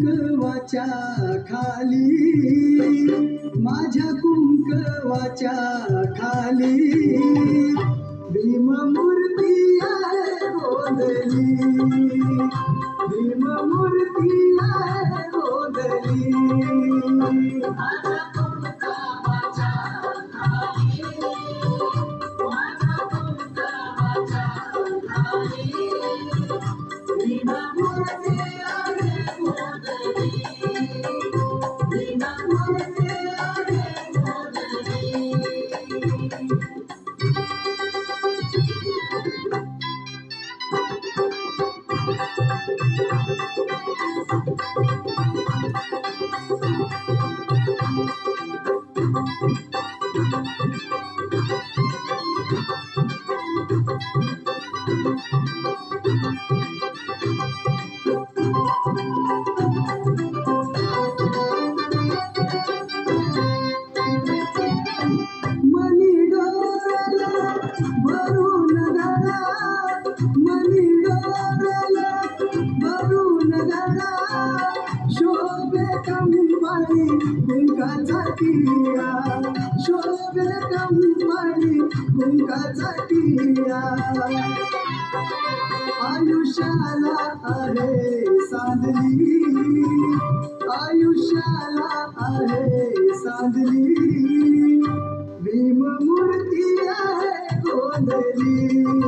कुंकवाच्या खाली माझ्या कुंकवाच्या खाली. भीममूर्ती आहे गोंधली मनी कंबाई कुंकाचा टिया शोभे कंबाई कुंकाचा टिया आयुष्याला आहे साधली आयुष्याला आहे साधली भीममूर्ती आहे गोंधली.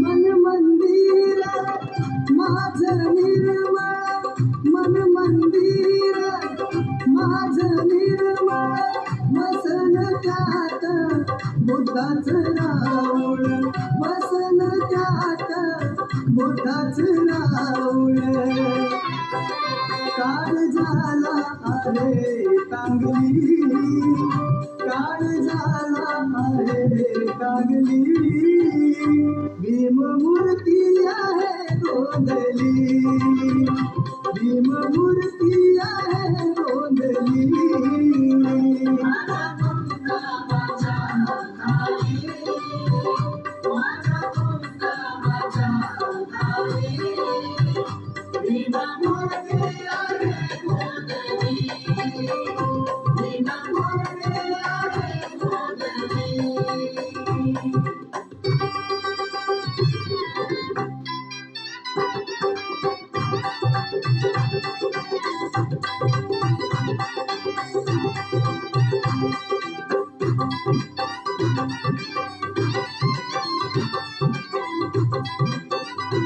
मन मंदिर माझं बुद्धाच राऊळ वसन त्यात बुद्धाच राऊळ काळ झाला अरे तांगली काळ झाला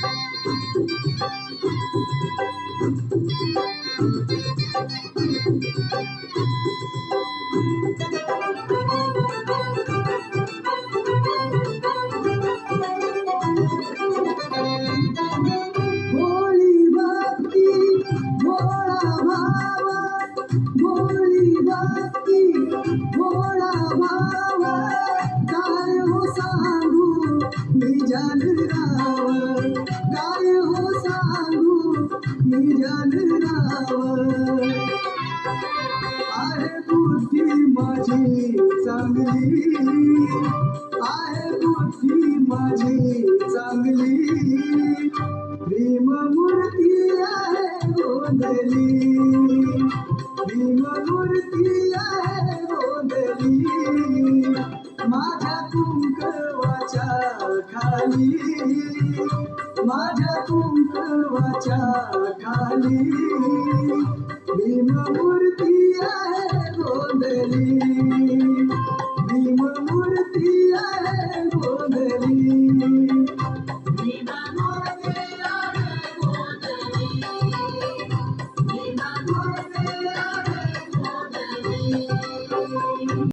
Thank you. काय हो सांगू मी जानराव आहे बुद्धी माझी चांगली आहे बुद्धी माझी चांगली भीममूर्ती आहे गोंधली. भीममूर्ती मूर्ती माझ्या कुंकवाच्या खाली भीममूर्ती आहे गोंदली